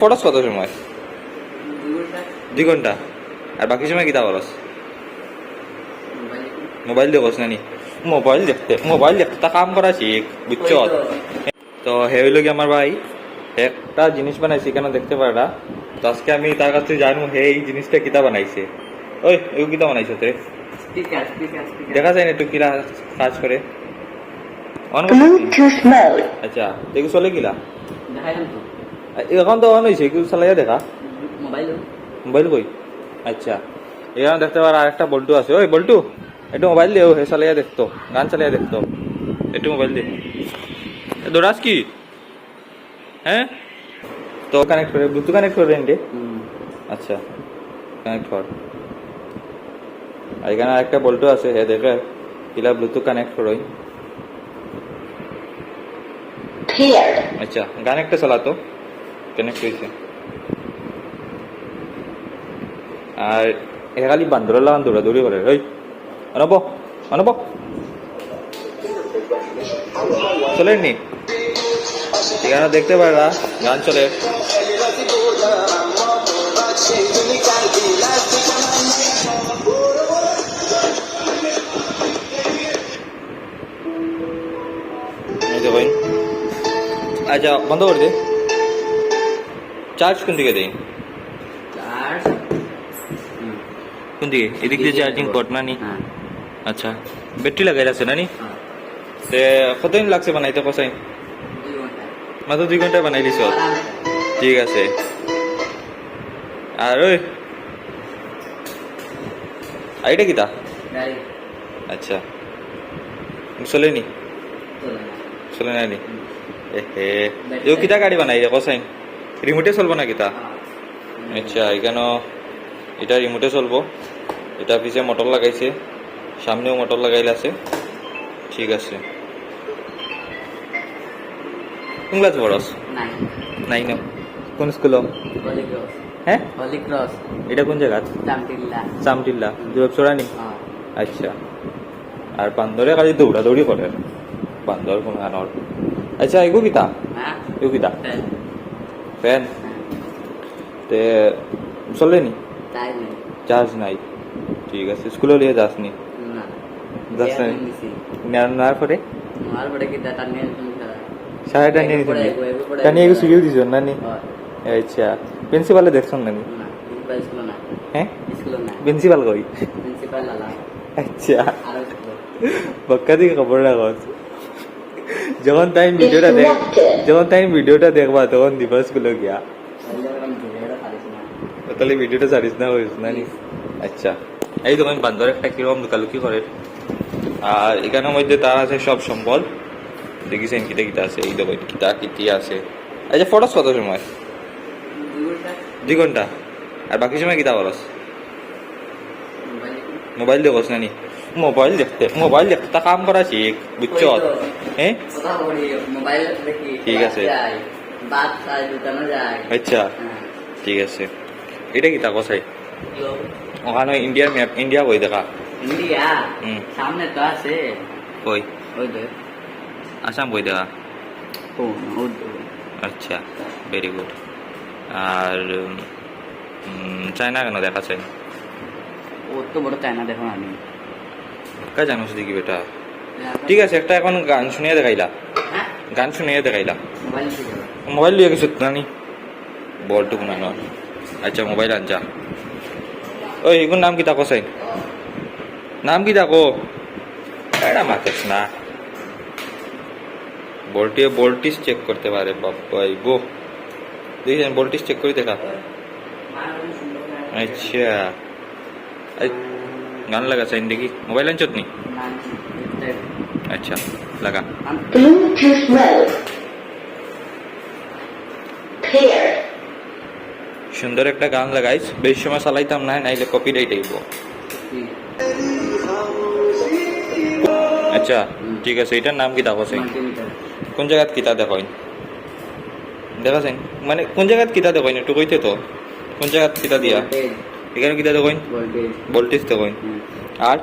পড়াস কত সময়? দুই ঘণ্টা। আর বাকি সময় কিতা করস মোবাইল দিয়ে বস নানি? মোবাইল দেখতে মোবাইল দেখতে তা কাম করা শিখ বুঝছ? তো। হে হইল কি আমার ভাই একটা জিনিস বানাইছি কেন দেখতে পারা তো আজকে আমি তার কাছ থেকে জানু হে এই জিনিসটা কিতা বানাইছে। ওই এগুলো কিতা বানাইছো তে? দেখা যায় না একটু কিরা কাজ করে? অন. আচ্ছা এগুলো চলে কিলা? এখন তো অন হয়েছে এগুলো চালাইয়া দেখা। মোবাইল। কই? আচ্ছা। এখানে দেখতে পার আর একটা বল্টু আছে। ওই বল্টু একটু মোবাইল দে ও হে চালাইয়া দেখতো গান চালাইয়া দেখতো একটু মোবাইল দে। এ দৌড়াস কি? হ্যাঁ তো কানেক্ট করে ব্লুটুথ কানেক্ট করে রে আচ্ছা কানেক্ট কর আর এখানে একটা বল্টু আছে হে দেখে কিলা ব্লুটুথ কানেক্ট করোই আচ্ছা গান একটা চালাতো কানেক্ট হয়েছে। আর এ খালি বান্দরের লাগান দৌড়া দৌড়ি করে ওই অনব অনব। চলেননি এখানে দেখতে পারা গান চলে। আচ্ছা বন্ধ করে দে। চার্জ কোন দিকে দেই? কোন দিকে? এদিক দিয়ে চার্জিং পট না নি আচ্ছা। ব্যাটারি লাগাই আছে না নি তে কতদিন লাগছে বানাইতে কসাই? মাত্র দুই ঘণ্টা বানাই দিছ? ঠিক আছে। আর ওই আইটা কিতা? আচ্ছা। চলে নি। চলে নাই নি? এও কিতা গাড়ি বানাই রে কসাই? রিমোটে চলবো না কিতা আচ্ছা এখানে এটা রিমোটে চলবো। এটা পিছে মোটর লাগাইছে সামনেও মোটর লাগাইলে আছে। ঠিক আছে। কোন ক্লাস পড়স নাই না কোন স্কুল হ্যাঁ? এটা কোন জায়গা? চামটিল্লা জোর চোরানি? আচ্ছা। আর বান্দরে খালি দৌড়া দৌড়ি করে। বান্দর কোন গানর আচ্ছা এগো কিতা এগো কিতা ফ্যান তে চলে নি? চার্জ নাই। ঠিক আছে স্কুলে লিয়ে যাস নি। যাস নাই? নেওয়ার পরে সাড়ে নিয়ে নিছেন টানি এগো সুযোগ দিছ না নি? আচ্ছা প্রিন্সিপালে দেখছন না নি? হ্যাঁ? প্রিন্সিপাল কই? আচ্ছা। বক্কা দিকে খবর রাখস যখন তাই ভিডিওটা দেখ যখন তাই ভিডিওটা দেখবা তখন দিবসগুলো গিয়া। তাহলে ভিডিওটা ছাড়িস না হইস না নি? আচ্ছা। এই দোকান বান্দর একটা কীরকম লুকালুকি করে? আর এখানের মধ্যে তার আছে সব সম্বল। দেখিছেন কিতা কিতা আছে এই দোকান কিতা কিতি আছে। আচ্ছা ফটোস কত সময়? দুই ঘণ্টা। আর বাকি সময় কিতা করস? মোবাইল দেখস না নি? মোবাইল দেখতে মোবাইল দেখতে তা কাম করা শিখ বুঝছ হ্যাঁ ঠিক আছে। আচ্ছা ঠিক আছে এটা কিতা কসাই ওখানে ইন্ডিয়ার ম্যাপ ইন্ডিয়া বই দেখা ইন্ডিয়া সামনে তো আছে কই আসাম বই দেখা তো আচ্ছা ভেরি গুড আর চায়না কেন দেখা চাই ও তো বড় চায়না দেখো আমি কা জানোস দেখি বেটা? ঠিক আছে একটা এখন গান শুনিয়ে দেখাইলা। হ্যাঁ? গান শুনিয়ে দেখাইলা। মোবাইল লিয়ে গেছো নানি বলটুকু না আচ্ছা মোবাইল আনছা ওই এগুর নাম কি তাকো চাই? নাম কি তাকো? এটা মাতেস না বলটি বলটিস চেক করতে পারে বাবাই গো। দেখেছেন বলটিস চেক করে দেখা। আচ্ছা। গান লাগা চাইন দেখি মোবাইল আনছত নি আচ্ছা লাগা. সুন্দর একটা গান লাগাইস বেশি সময় চালাইতাম না নাইলে কপি রাইট আইব। আচ্ছা ঠিক আছে এটার নাম কি দেখো কোন জায়গাত কিতা দেখেন দেখা চাই মানে কোন জায়গাত কিতা দেখেন একটু কইতে তো। কোন জায়গাত কিতা দিয়া? এখানে কি দেখো ভোল্টেজ ভোল্টেজ কইন। আর?